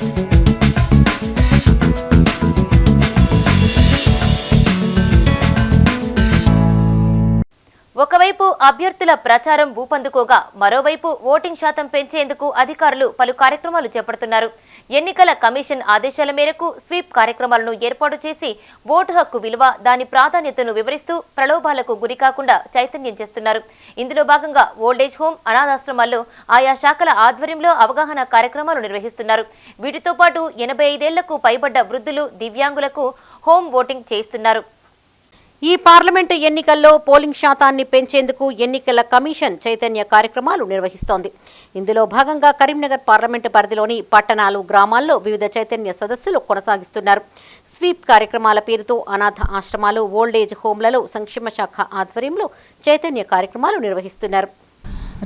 Thank you. అభ్యర్థుల ప్రచారం ఊపందుకోగా మరోవైపు ఓటింగ్ శాతం పెంచేందుకు అధికారులు పలు కార్యక్రమాలు చేపడుతున్నారు. ఎన్నికల కమిషన్ ఆదేశాల మేరకు స్వీప్ కార్యక్రమాలను ఏర్పాటు చేసి ఓటు హక్కు విలువ దాని ప్రాధాన్యతను వివరిస్తూ ప్రలోభాలకు గురికాకుండా చైతన్యం చేస్తున్నారు. ఇందులో భాగంగా ఓల్డేజ్ హోం అనాథాశ్రమాల్లో ఆయా శాఖల ఆధ్వర్యంలో అవగాహన కార్యక్రమాలు నిర్వహిస్తున్నారు. వీటితో పాటు ఎనభై ఐదేళ్ళకు పైబడ్డ వృద్ధులు దివ్యాంగులకు హోం ఓటింగ్ చేయిస్తున్నారు. ఈ పార్లమెంటు ఎన్నికల్లో పోలింగ్ శాతాన్ని పెంచేందుకు ఎన్నికల కమిషన్ చైతన్య కార్యక్రమాలు నిర్వహిస్తోంది. ఇందులో భాగంగా కరీంనగర్ పార్లమెంటు పరిధిలోని పట్టణాలు గ్రామాల్లో వివిధ చైతన్య సదస్సులు కొనసాగిస్తున్నారు. స్వీప్ కార్యక్రమాల పేరుతో అనాథ ఆశ్రమాలు ఓల్డేజ్ హోంలలో సంక్షేమ శాఖ ఆధ్వర్యంలో చైతన్య కార్యక్రమాలు నిర్వహిస్తున్నారు.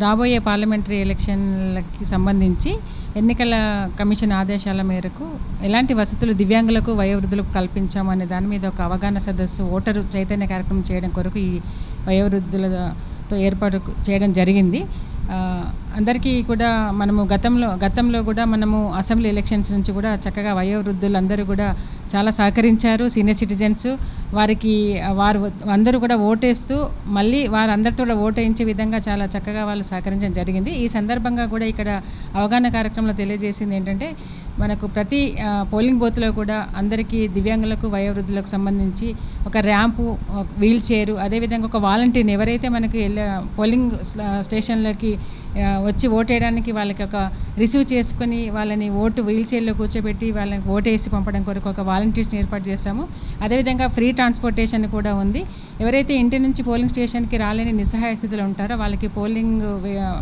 రాబోయే పార్లమెంటరీ ఎలక్షన్లకి సంబంధించి ఎన్నికల కమిషన్ ఆదేశాల మేరకు ఎలాంటి వసతులు దివ్యాంగులకు వయోవృద్ధులకు కల్పించామనే దాని మీద ఒక అవగాహన సదస్సు ఓటరు చైతన్య కార్యక్రమం చేయడం కొరకు ఈ వయోవృద్ధులతో ఏర్పాటు చేయడం జరిగింది. అందరికీ కూడా మనము గతంలో గతంలో కూడా మనము అసెంబ్లీ ఎలక్షన్స్ నుంచి కూడా చక్కగా వయోవృద్ధులు అందరూ కూడా చాలా సహకరించారు సీనియర్ సిటిజన్స్. వారికి వారు అందరూ కూడా ఓటేస్తూ మళ్ళీ వారందరితో కూడా ఓటేయించే విధంగా చాలా చక్కగా వాళ్ళు సహకరించడం జరిగింది. ఈ సందర్భంగా కూడా ఇక్కడ అవగాహన కార్యక్రమంలో తెలియజేసింది ఏంటంటే మనకు ప్రతి పోలింగ్ బూత్లో కూడా అందరికీ దివ్యాంగులకు వయోవృద్ధులకు సంబంధించి ఒక ర్యాంపు వీల్ చైరు అదేవిధంగా ఒక వాలంటీర్ని ఎవరైతే మనకి వెళ్ళ- పోలింగ్ స్టేషన్లోకి వచ్చి ఓటేయడానికి వాళ్ళకి ఒక రిసీవ్ చేసుకొని వాళ్ళని ఓటు వీల్ చైర్లో కూర్చోబెట్టి వాళ్ళని ఓటేసి పంపడం కొరకు ఒక వాలంటీర్స్ని ఏర్పాటు చేశాము. అదేవిధంగా ఫ్రీ ట్రాన్స్పోర్టేషన్ కూడా ఉంది. ఎవరైతే ఇంటి నుంచి పోలింగ్ స్టేషన్కి రాలేని నిస్సహాయ స్థితిలో ఉంటారో వాళ్ళకి పోలింగ్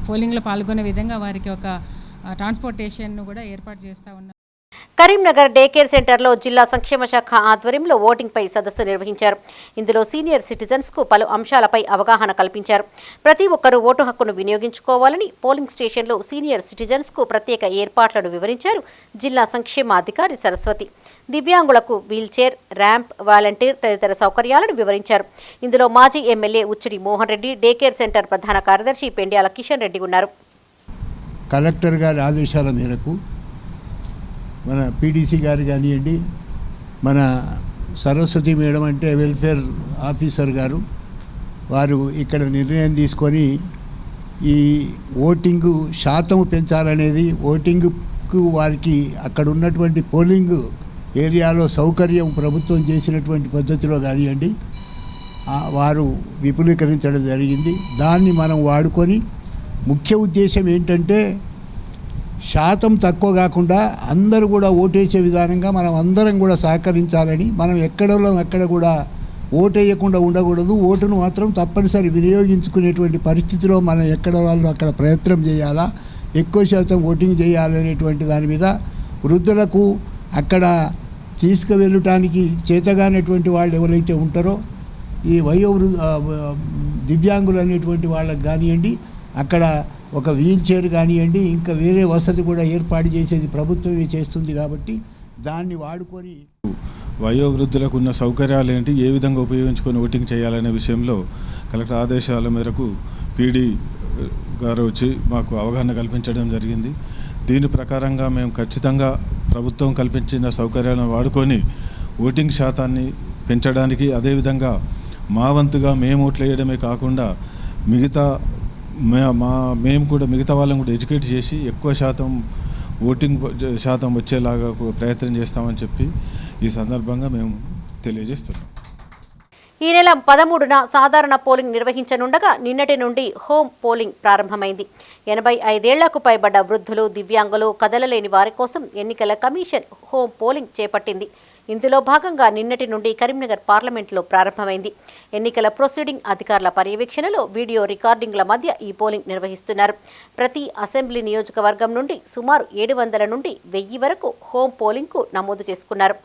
పోలింగ్లో పాల్గొనే విధంగా వారికి ఒక ట్రాన్స్పోర్టేషన్ కూడా ఏర్పాటు చేస్తూ ఉన్నాం కరీంనగర్ డే కేర్ సెంటర్లో జిల్లా సంక్షేమ శాఖ ఆధ్వర్యంలో ఓటింగ్పై సదస్సు నిర్వహించారు. ఇందులో సీనియర్ సిటిజన్స్కు పలు అంశాలపై అవగాహన కల్పించారు. ప్రతి ఒక్కరూ ఓటు హక్కును వినియోగించుకోవాలని పోలింగ్ స్టేషన్లో సీనియర్ సిటిజన్స్కు ప్రత్యేక ఏర్పాట్లను వివరించారు జిల్లా సంక్షేమాధికారి సరస్వతి. దివ్యాంగులకు వీల్చైర్ ర్యాంప్ వాలంటీర్ తదితర సౌకర్యాలను వివరించారు. ఇందులో మాజీ MLA Uchidi Mohan Reddy day care centre ప్రధాన కార్యదర్శి పెండ్యాల కిషన్ రెడ్డి ఉన్నారు. కలెక్టర్ గారి ఆదేశాల మేరకు మన పీడీసీ గారు కానివ్వండి మన సరస్వతి మేడం అంటే వెల్ఫేర్ ఆఫీసర్ గారు వారు ఇక్కడ నిర్ణయం తీసుకొని ఈ ఓటింగు శాతం పెంచాలనేది ఓటింగ్కు వారికి అక్కడ ఉన్నటువంటి పోలింగ్ ఏరియాలో సౌకర్యం ప్రభుత్వం చేసినటువంటి పద్ధతిలో కానివ్వండి వారు విపులీకరించడం జరిగింది. దాన్ని మనం వాడుకొని ముఖ్య ఉద్దేశం ఏంటంటే శాతం తక్కువ కాకుండా అందరూ కూడా ఓటేసే విధానంగా మనం అందరం కూడా సహకరించాలని మనం ఎక్కడలో ఎక్కడ కూడా ఓటేయకుండా ఉండకూడదు. ఓటును మాత్రం తప్పనిసరి వినియోగించుకునేటువంటి పరిస్థితిలో మనం ఎక్కడ వాళ్ళు అక్కడ ప్రయత్నం చేయాలా ఎక్కువ శాతం ఓటింగ్ చేయాలనేటువంటి దాని మీద వృద్ధులకు అక్కడ తీసుకువెళ్ళటానికి చేతగానటువంటి వాళ్ళు ఎవరైతే ఉంటారో ఈ వయో వృ- దివ్యాంగులు అనేటువంటి వాళ్ళకి కానివ్వండి అక్కడ ఒక వీల్ చైర్ కానివ్వండి ఇంకా వేరే వసతి కూడా ఏర్పాటు చేసేది ప్రభుత్వమే చేస్తుంది కాబట్టి దాన్ని వాడుకొని వయోవృద్ధులకు ఉన్న సౌకర్యాలు ఏంటి ఏ విధంగా ఉపయోగించుకొని ఓటింగ్ చేయాలనే విషయంలో కలెక్టర్ ఆదేశాల మేరకు పీడీ గారు వచ్చి మాకు అవగాహన కల్పించడం జరిగింది. దీని ప్రకారంగా మేము ఖచ్చితంగా ప్రభుత్వం కల్పించిన సౌకర్యాలను వాడుకొని ఓటింగ్ శాతాన్ని పెంచడానికి అదేవిధంగా మా వంతుగా మేము ఓట్లు వేయడమే కాకుండా మిగతా మే- మా మేము కూడా మిగతా వాళ్ళని కూడా ఎడ్యుకేట్ చేసి ఎక్కువ శాతం ఓటింగ్ శాతం వచ్చేలాగా ప్రయత్నం చేస్తామని చెప్పి ఈ సందర్భంగా మేము తెలియజేస్తున్నాం. ఈ నెల పదమూడున సాధారణ పోలింగ్ నిర్వహించనుండగా నిన్నటి నుండి హోమ్ పోలింగ్ ప్రారంభమైంది. ఎనభై ఐదేళ్ళకు పైబడ్డ వృద్ధులు దివ్యాంగులు కదలలేని వారి కోసం ఎన్నికల కమిషన్ హోమ్ పోలింగ్ చేపట్టింది. ఇందులో భాగంగా నిన్నటి నుండి కరీంనగర్ పార్లమెంట్లో ప్రారంభమైంది. ఎన్నికల ప్రొసీడింగ్ అధికారుల పర్యవేక్షణలో వీడియో రికార్డింగ్ల మధ్య ఈ పోలింగ్ నిర్వహిస్తున్నారు. ప్రతి అసెంబ్లీ నియోజకవర్గం నుండి సుమారు ఏడు వందల నుండి వెయ్యి వరకు హోం పోలింగ్కు నమోదు చేసుకున్నారు.